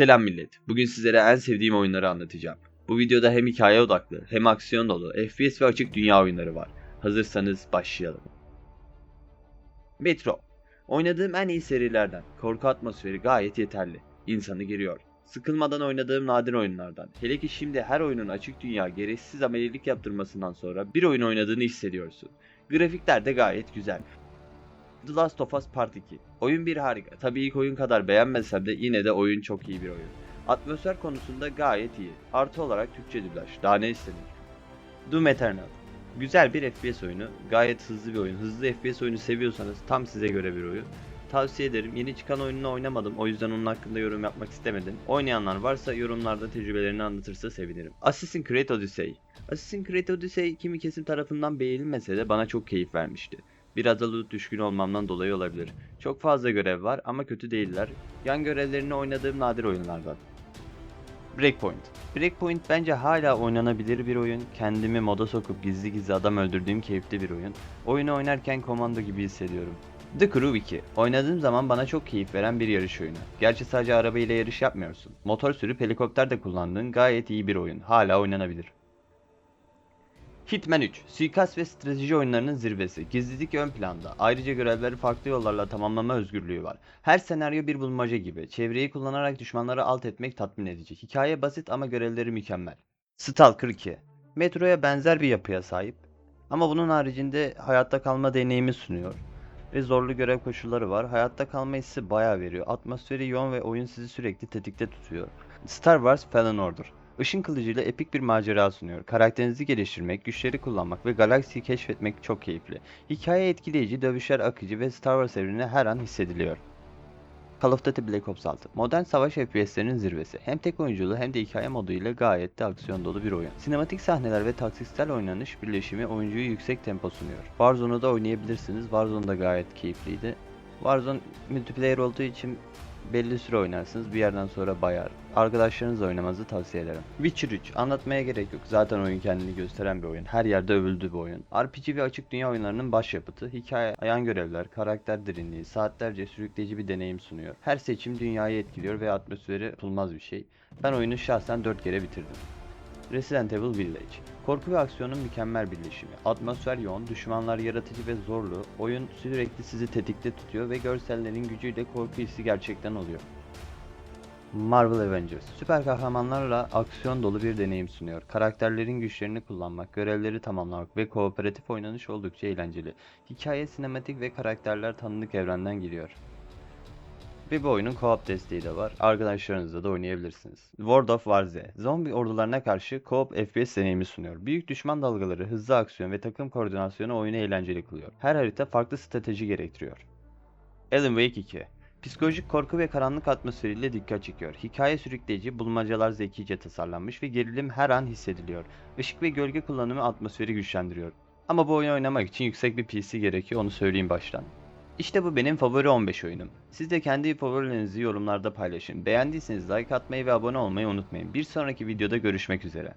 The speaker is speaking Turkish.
Selam millet. Bugün sizlere en sevdiğim oyunları anlatacağım. Bu videoda hem hikaye odaklı hem aksiyon dolu FPS ve açık dünya oyunları var. Hazırsanız başlayalım. Metro. Oynadığım en iyi serilerden. Korku atmosferi gayet yeterli. İnsanı giriyor. Sıkılmadan oynadığım nadir oyunlardan. Hele ki şimdi her oyunun açık dünya gereksiz amelilik yaptırmasından sonra bir oyun oynadığını hissediyorsun. Grafikler de gayet güzel. The Last of Us Part 2. Oyun bir harika. Tabii ilk oyun kadar beğenmesem de yine de oyun çok iyi bir oyun. Atmosfer konusunda gayet iyi. Artı olarak Türkçe dublaj. Daha ne istenir? Doom Eternal. Güzel bir FPS oyunu. Gayet hızlı bir oyun. Hızlı FPS oyunu seviyorsanız tam size göre bir oyun. Tavsiye ederim. Yeni çıkan oyununu oynamadım. O yüzden onun hakkında yorum yapmak istemedim. Oynayanlar varsa yorumlarda tecrübelerini anlatırsa sevinirim. Assassin's Creed Odyssey. Assassin's Creed Odyssey kimi kesim tarafından beğenilmese de bana çok keyif vermişti. Biraz da loot düşkün olmamdan dolayı olabilir. Çok fazla görev var ama kötü değiller. Yan görevlerini oynadığım nadir oyunlardan. Breakpoint. Breakpoint bence hala oynanabilir bir oyun. Kendimi moda sokup gizli gizli adam öldürdüğüm keyifli bir oyun. Oyunu oynarken komando gibi hissediyorum. The Crew 2. Oynadığım zaman bana çok keyif veren bir yarış oyunu. Gerçi sadece araba ile yarış yapmıyorsun. Motor sürüp helikopter de kullandığın gayet iyi bir oyun. Hala oynanabilir. Hitman 3, suikast ve strateji oyunlarının zirvesi. Gizlilik ön planda. Ayrıca görevleri farklı yollarla tamamlama özgürlüğü var. Her senaryo bir bulmaca gibi. Çevreyi kullanarak düşmanları alt etmek tatmin edici. Hikaye basit ama görevleri mükemmel. Stalker 2. Metro'ya benzer bir yapıya sahip. Ama bunun haricinde hayatta kalma deneyimi sunuyor. Ve zorlu görev koşulları var. Hayatta kalma hissi bayağı veriyor. Atmosferi yoğun ve oyun sizi sürekli tetikte tutuyor. Star Wars Fallen Order. Işın kılıcıyla epik bir macera sunuyor. Karakterinizi geliştirmek, güçleri kullanmak ve galaksiyi keşfetmek çok keyifli. Hikaye etkileyici, dövüşler akıcı ve Star Wars evreni her an hissediliyor. Call of Duty Black Ops 6. Modern savaş FPS'lerinin zirvesi. Hem tek oyunculu hem de hikaye modu ile gayet de aksiyon dolu bir oyun. Sinematik sahneler ve taktiksel oynanış birleşimi oyuncuyu yüksek tempo sunuyor. Warzone'u da oynayabilirsiniz. Warzone da gayet keyifliydi. Warzone multiplayer olduğu için belli süre oynarsınız bir yerden sonra bayar. Arkadaşlarınızla oynamanızı tavsiye ederim. Witcher 3 anlatmaya gerek yok. Zaten oyun kendini gösteren bir oyun. Her yerde övüldü bir oyun. RPG ve açık dünya oyunlarının başyapıtı. Hikaye, ayan görevler, karakter derinliği, saatlerce sürükleyici bir deneyim sunuyor. Her seçim dünyayı etkiliyor ve atmosferi unutulmaz bir şey. Ben oyunu şahsen 4 kere bitirdim. Resident Evil Village. Korku ve aksiyonun mükemmel birleşimi. Atmosfer yoğun, düşmanlar yaratıcı ve zorlu. Oyun sürekli sizi tetikte tutuyor ve görsellerin gücüyle korku hissi gerçekten oluyor. Marvel Avengers. Süper kahramanlarla aksiyon dolu bir deneyim sunuyor. Karakterlerin güçlerini kullanmak, görevleri tamamlamak ve kooperatif oynanış oldukça eğlenceli. Hikaye sinematik ve karakterler tanıdık evrenden giriyor. Ve bu oyunun co-op desteği de var. Arkadaşlarınızla da oynayabilirsiniz. World of Warzone. Zombi ordularına karşı co-op FPS deneyimi sunuyor. Büyük düşman dalgaları, hızlı aksiyon ve takım koordinasyonu oyunu eğlenceli kılıyor. Her harita farklı strateji gerektiriyor. Alan Wake 2. Psikolojik korku ve karanlık atmosferiyle dikkat çekiyor. Hikaye sürükleyici, bulmacalar zekice tasarlanmış ve gerilim her an hissediliyor. Işık ve gölge kullanımı atmosferi güçlendiriyor. Ama bu oyunu oynamak için yüksek bir PC gerekiyor onu söyleyeyim baştan. İşte bu benim favori 15 oyunum. Siz de kendi favorilerinizi yorumlarda paylaşın. Beğendiyseniz like atmayı ve abone olmayı unutmayın. Bir sonraki videoda görüşmek üzere.